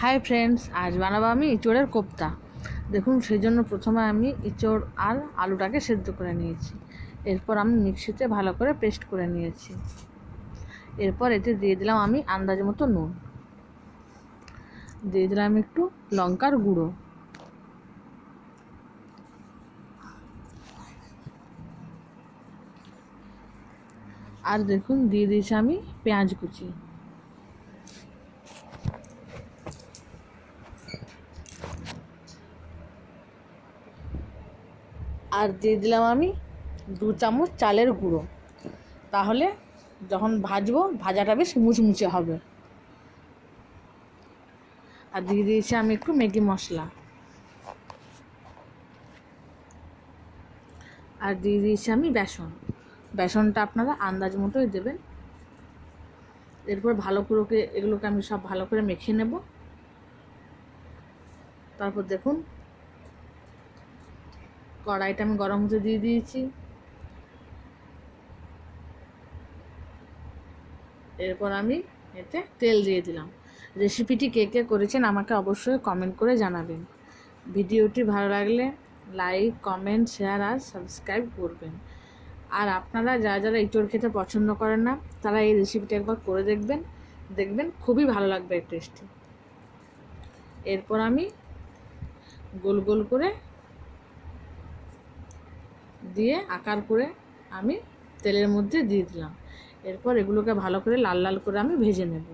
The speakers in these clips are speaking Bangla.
হাই ফ্রেন্ডস আজ বানাবো আমি ইঁচড়ের কোপ্তা। দেখুন সেই জন্য প্রথমে আমি ইঁচড় আর আলুটাকে সেদ্ধ করে নিয়েছি। এরপর আমি মিক্সিতে ভালো করে পেস্ট করে নিয়েছি। এরপর এতে দিয়ে দিলাম আমি আন্দাজ মতো নুন। দিয়ে দিলাম একটু লঙ্কার গুঁড়ো। আর দেখুন, দিয়ে দিয়েছি আমি পেঁয়াজ কুচি। আর দিয়ে দিলাম আমি দু চামচ চালের গুঁড়ো। তাহলে যখন ভাজবো, ভাজাটা বেশ মুচমুচে হবে। আর দিয়ে দিয়েছি আমি একটু ম্যাগি মশলা। আর দিয়ে দিয়েছি আমি বেসন। বেসনটা আপনারা আন্দাজ মতোই দেবেন। এরপর ভালো করে এগুলোকে আমি সব ভালো করে মেখে নেব। তারপর দেখুন কড়াইটা আমি গরম হতে দিয়ে দিয়েছি। এরপর আমি এতে তেল দিয়ে দিলাম। রেসিপিটি কে কে করেছেন আমাকে অবশ্যই কমেন্ট করে জানাবেন। ভিডিওটি ভালো লাগলে লাইক কমেন্ট শেয়ার আর সাবস্ক্রাইব করবেন। আর আপনারা যারা যারা ইঁচড় খেতে পছন্দ করেন না, তারা এই রেসিপিটা একবার করে দেখবেন। দেখবেন খুবই ভালো লাগবে টেস্টি এরপর আমি গোল গোল করে দিয়ে আকার করে আমি তেলের মধ্যে দিয়ে দিলাম। এরপর এগুলোকে ভালো করে লাল লাল করে আমি ভেজে নেব।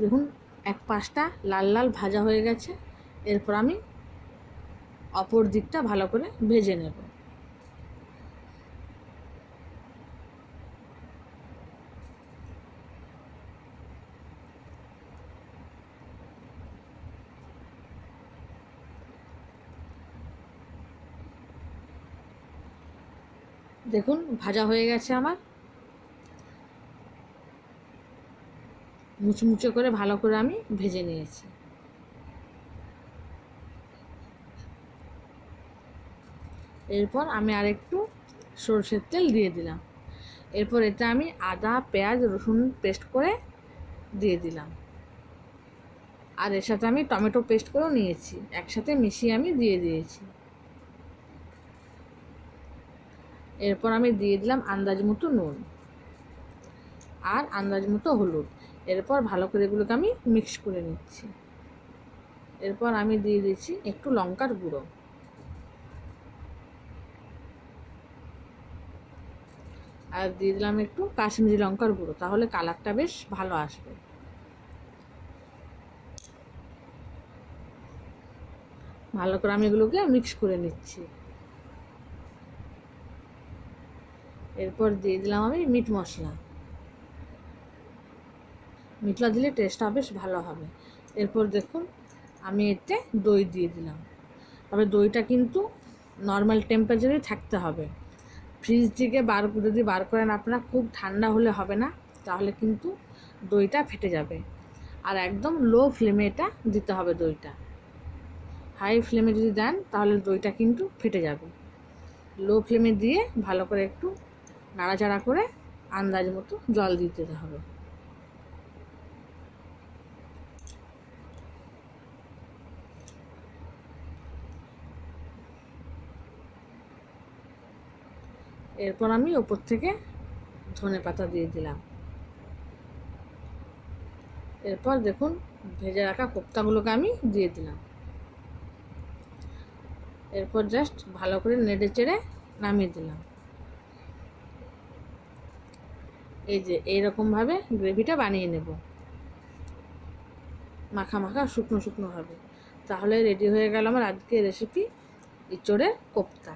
দেখুন, এক পাশটা লাল লাল ভাজা হয়ে গেছে। এরপর আমি অপর দিকটা ভালো করে ভেজে নেব। দেখুন, ভাজা হয়ে গেছে আমার। মুচমুচে করে ভালো করে আমি ভেজে নিয়েছি। এরপর আমি আর একটু সরষের তেল দিয়ে দিলাম। এরপর এতে আমি আদা, পেঁয়াজ, রসুন পেস্ট করে দিয়ে দিলাম। আর এর সাথে আমি টমেটো পেস্ট করেও নিয়েছি। একসাথে মিশিয়ে আমি দিয়ে দিয়েছি। এরপর আমি দিয়ে দিলাম আন্দাজ মতো নুন আর আন্দাজ মতো হলুদ। এরপর ভালো করে এগুলোকে আমি মিক্স করে নিচ্ছি। এরপর আমি দিয়ে দিচ্ছি একটু লঙ্কার গুঁড়ো। আর দিয়ে দিলাম একটু কাশ্মীরি লঙ্কার গুঁড়ো, তাহলে কালারটা বেশ ভালো আসবে। ভালো করে আমি এগুলোকে মিক্স করে নিচ্ছি। এরপর দিয়ে দিলাম আমি মিট মশলা। মিটলা দিলে টেস্টটা বেশ ভালো হবে। এরপর দেখুন, আমি এতে দই দিয়ে দিলাম। তবে দইটা কিন্তু নর্মাল টেম্পারেচারেই থাকতে হবে। ফ্রিজ থেকে বার, যদি বার করেন আপনারা, খুব ঠান্ডা হলে হবে না, তাহলে কিন্তু দইটা ফেটে যাবে। আর একদম লো ফ্লেমে এটা দিতে হবে দইটা। হাই ফ্লেমে যদি দেন, তাহলে দইটা কিন্তু ফেটে যাবে। লো ফ্লেমে দিয়ে ভালো করে একটু নাড়াচাড়া করে আন্দাজ মতো জল দিতে হবে। এরপর আমি ওপর থেকে ধনে পাতা দিয়ে দিলাম। এরপর দেখুন ভেজে রাখা কোপ্তাগুলোকে আমি দিয়ে দিলাম। এরপর জাস্ট ভালো করে নেড়ে চেড়ে নামিয়ে দিলাম। এই যে এইরকমভাবে গ্রেভিটা বানিয়ে নেব। মাখা মাখা শুকনো শুকনো হবে। তাহলে রেডি হয়ে গেল আমার আজকের রেসিপি ইঁচড়ের কোপ্তা।